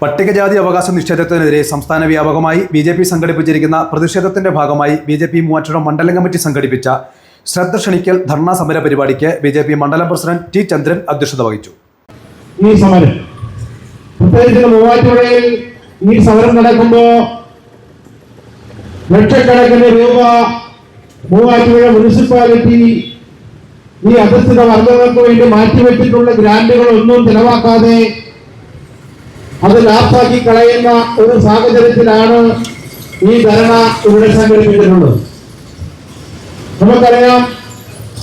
പട്ടികജാതി അവകാശ നിഷേധത്തിനെതിരെ സംസ്ഥാന വ്യാപകമായി ബി ജെ പി സംഘടിപ്പിച്ചിരിക്കുന്ന പ്രതിഷേധത്തിന്റെ ഭാഗമായി ബി ജെ പി മൂവാറ്റുപുഴ മണ്ഡലം കമ്മിറ്റി സംഘടിപ്പിച്ച ശ്രദ്ധ ക്ഷണിക്കൽ ധർണാ സമര പരിപാടിക്ക് ബി ജെ പി മണ്ഡലം പ്രസിഡന്റ് ടി ചന്ദ്രൻ അധ്യക്ഷത വഹിച്ചു. ഈ സമരം. ഈ സമരം നടക്കുമ്പോ ലക്ഷക്കണക്കിന് രൂപ മൂവാറ്റുപുഴ മുനിസിപ്പാലിറ്റി ഈ അധസ്ഥിത വർഗങ്ങൾക്ക് വേണ്ടി മാറ്റിവെച്ചിട്ടുള്ള ഗ്രാന്റുകളൊന്നും ചെലവാക്കാതെ അത് ലാപ്പാക്കി കളയുന്ന ഒരു സാഹചര്യത്തിലാണ് ഈ ധരണ ഇവിടെ സംഘടിപ്പിച്ചിട്ടുള്ളത്. നമുക്കറിയാം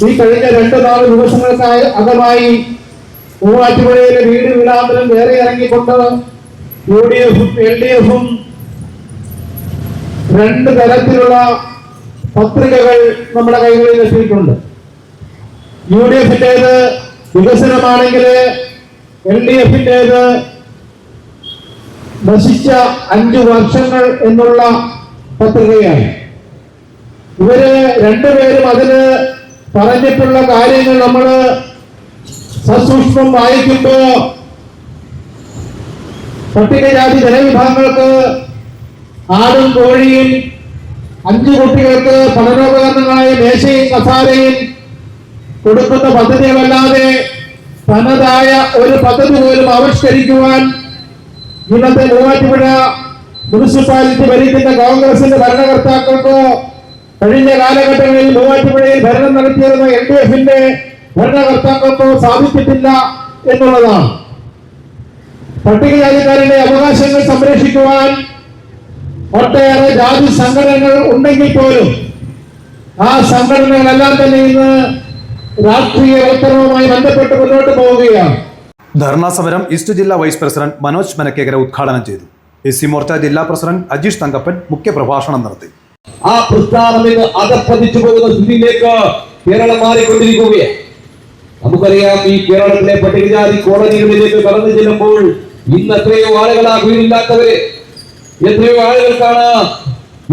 ഈ കഴിഞ്ഞ രണ്ട് നാല് ദിവസങ്ങൾക്കായി അകമായി മൂവാറ്റുപുഴയിലെ വീട് വീടാന്തരം വേറെ ഇറങ്ങിക്കൊണ്ട് യു ഡി എഫും എൽ ഡി എഫും രണ്ട് തരത്തിലുള്ള പത്രികകൾ നമ്മുടെ കൈകളിൽ എത്തിയിട്ടുണ്ട്. യു ഡി എഫിന്റെത് വികസനമാണെങ്കിൽ എൽ ഡി എഫിന്റെത് നശിച്ച അഞ്ചു വർഷങ്ങൾ എന്നുള്ള പത്രികയാണ് ഇവർ രണ്ടുപേരും അതിന് പറഞ്ഞിട്ടുള്ള കാര്യങ്ങൾ നമ്മൾ സസൂക്ഷ്മം വായിക്കുമ്പോ പട്ടികജാതി ജനവിഭാഗങ്ങൾക്ക് ആടും കോഴിയും അഞ്ചു കുട്ടികൾക്ക് പഠനോപകരണങ്ങളായ മേശയും കസാരയും കൊടുക്കുന്ന പദ്ധതികളല്ലാതെ തനതായ ഒരു പദ്ധതി പോലും ആവിഷ്കരിക്കുവാൻ ഇന്നത്തെ മൂവാറ്റുപുഴ മുനിസിപ്പാലിറ്റി ഭരിക്കുന്ന കോൺഗ്രസിന്റെ ഭരണകർത്താക്കൾക്കോ കഴിഞ്ഞ കാലഘട്ടങ്ങളിൽ മൂവാറ്റുപുഴയിൽ ഭരണം നടത്തിയിരുന്ന എൽ ഡി എഫിന്റെ ഭരണകർത്താക്കൾക്കോ സാധിച്ചിട്ടില്ല എന്നുള്ളതാണ്. പട്ടികജാതിക്കാരുടെ അവകാശങ്ങൾ സംരക്ഷിക്കുവാൻ ഒട്ടേറെ ജാതി സംഘടനകൾ ഉണ്ടെങ്കിൽ പോലും ആ സംഘടനകളെല്ലാം തന്നെ ഇന്ന് രാഷ്ട്രീയ ഉത്തരവുമായി ബന്ധപ്പെട്ട് മുന്നോട്ട് പോവുകയാണ്. ധർണാ സമരം ഈസ്റ്റ് ജില്ലാ വൈസ് പ്രസിഡന്റ് മനോജ് മനക്കേകര ഉദ്ഘാടനം ചെയ്തു. എസ് സി മോർച്ച ജില്ലാ പ്രസിഡന്റ് അജീഷ് തങ്കപ്പൻ മുഖ്യപ്രഭാഷണം നടത്തി. ആ പ്രസ്ഥാനം ഇന്ന് അധപ്പതിച്ചു പോകുന്ന സ്ഥിതിയിലേക്ക് കേരളം മാറിക്കൊണ്ടിരിക്കുകയാണ്. നമുക്കറിയാം ഈ കേരളത്തിലെ പട്ടികജാതി കോളനികളിലേക്ക് കടന്നു ചെല്ലുമ്പോൾ ഇന്ന് എത്രയോ ആളുകളാ വീടില്ലാത്തവര് എത്രയോ ആളുകൾക്കാണ്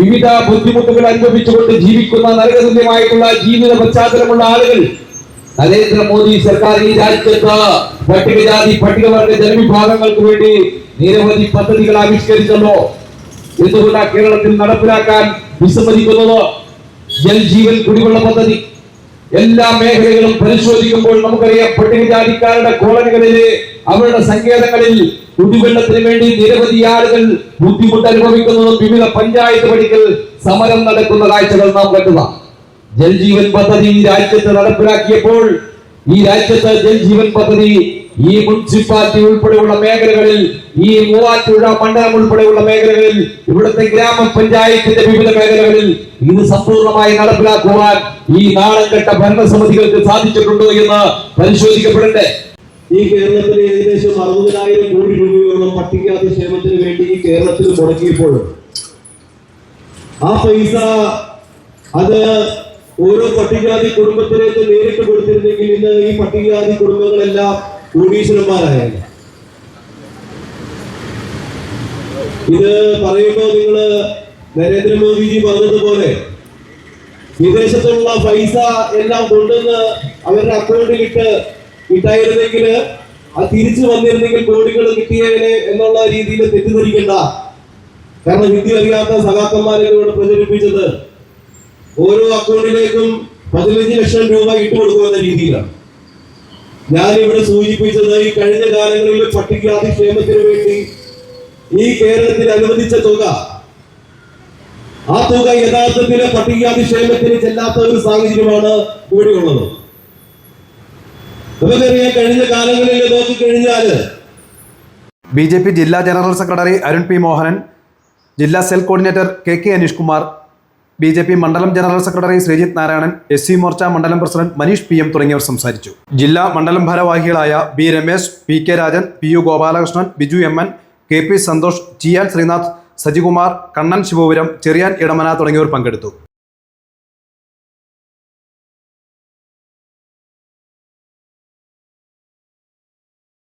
വിവിധ ബുദ്ധിമുട്ടുകൾ അനുഭവിച്ചുകൊണ്ട് ജീവിക്കുന്ന നരകതുല്യമായിട്ടുള്ള ജീവിത പശ്ചാത്തലമുള്ള ആളുകൾ നരേന്ദ്രമോദി സർക്കാർ ഈ രാജ്യത്ത് പട്ടികജാതി പട്ടികവർഗ ജനവിഭാഗങ്ങൾക്ക് വേണ്ടി നിരവധി പദ്ധതികൾ ആവിഷ്കരിച്ചല്ലോ. എന്തുകൊണ്ടാണ് കേരളത്തിൽ നടപ്പിലാക്കാൻ വിസമ്മതിക്കുന്നത്? ജൽജീവൻ കുടിവെള്ള പദ്ധതി. എല്ലാ മേഖലകളും പരിശോധിക്കുമ്പോൾ നമുക്കറിയാം പട്ടികജാതിക്കാരുടെ കോളനികളിലെ അവരുടെ സങ്കേതങ്ങളിൽ കുടിവെള്ളത്തിന് വേണ്ടി നിരവധി ആളുകൾ ബുദ്ധിമുട്ട് അനുഭവിക്കുന്നതും വിവിധ പഞ്ചായത്ത് പടികൾ സമരം നടക്കുന്ന കാഴ്ചകൾ നാം കണ്ടതാണ്. ജൽജീവൻ പദ്ധതി രാജ്യത്ത് നടപ്പിലാക്കിയപ്പോൾ ഈ രാജ്യത്ത് ജൽജീവൻ പദ്ധതി ഈ മുനിസിപ്പാലിറ്റി ഉൾപ്പെടെയുള്ള മേഖലകളിൽ ഈ മൂവാറ്റുപുഴ മണ്ഡലം ഉൾപ്പെടെയുള്ള മേഖലകളിൽ ഇവിടുത്തെ ഗ്രാമപഞ്ചായത്തിന്റെ വിവിധ മേഖലകളിൽ ഇത് സമ്പൂർണമായി നടപ്പിലാക്കുവാൻ ഈ നാളംകെട്ട ഭരണസമിതികൾക്ക് സാധിച്ചിട്ടുണ്ടോ എന്ന് പരിശോധിക്കപ്പെടട്ടെ. ഈ കേരളത്തിൽ ഏകദേശം അറുപതിനായിരം കോടി രൂപയോളം പട്ടികജാതി ക്ഷേമത്തിന് വേണ്ടി ഈ കേരളത്തിൽ മുടക്കിയപ്പോൾ ആ പൈസ അത് ഓരോ പട്ടികജാതി കുടുംബത്തിലേക്ക് നേരിട്ട് കൊടുത്തിരുന്നെങ്കിൽ ഇന്ന് ഈ പട്ടികജാതി കുടുംബങ്ങളെല്ലാം കോടീശ്വരന്മാരായിരുന്നു ഇത് പറയുമ്പോൾ നിങ്ങൾ നരേന്ദ്രമോദിജി പറഞ്ഞതുപോലെ വിദേശത്തുള്ള പൈസ എല്ലാം കൊണ്ടുവന്ന് അവരുടെ അക്കൗണ്ടിൽ ഇട്ട് ഇട്ടായിരുന്നെങ്കിൽ അത് തിരിച്ചു വന്നിരുന്നെങ്കിൽ കോടികൾ കിട്ടിയേനെ എന്നുള്ള രീതിയിൽ തെറ്റിദ്ധരിക്കണ്ട. കാരണം ഹിന്ദി അറിയാത്ത സഖാക്കന്മാരെ ഇവിടെ പ്രചരിപ്പിച്ചത് ഓരോ അക്കൗണ്ടിലേക്കും പതിനഞ്ച് ലക്ഷം രൂപ ഇട്ട് കൊടുക്കുന്ന രീതിയിലാണ്. ഞാൻ ഇവിടെ സൂചിപ്പിച്ചത് ഈ കഴിഞ്ഞ കാലങ്ങളിൽ പട്ടികജാതി ക്ഷേമത്തിന് വേണ്ടി ഈ കേരളത്തിൽ അനുവദിച്ച തുക ആ തുക യഥാർത്ഥത്തിൽ പട്ടികജാതി ക്ഷേമത്തിന് ചെല്ലാത്ത ഒരു സാഹചര്യമാണ് ഇവിടെ ഉള്ളത് നമുക്കറിയാം കഴിഞ്ഞ കാലങ്ങളിൽ നോക്കിക്കഴിഞ്ഞാൽ ബി ജെ പി ജില്ലാ general secretary Arun P Mohanan ജില്ലാ cell coordinator K K Aneesh Kumar B J P മണ്ഡലം general secretary Sreejith Narayanan S C Morcha മണ്ഡലം പ്രസിഡന്റ് മനീഷ് പി എം തുടങ്ങിയവർ സംസാരിച്ചു. ജില്ലാ മണ്ഡലം ഭാരവാഹികളായ B Ramesh P K Rajan P U Gopalakrishnan Biju M N K P Santhosh G an Sreenath Sajikumar Kannan Sivapuram Cherian Edamana തുടങ്ങിയവർ പങ്കെടുത്തു.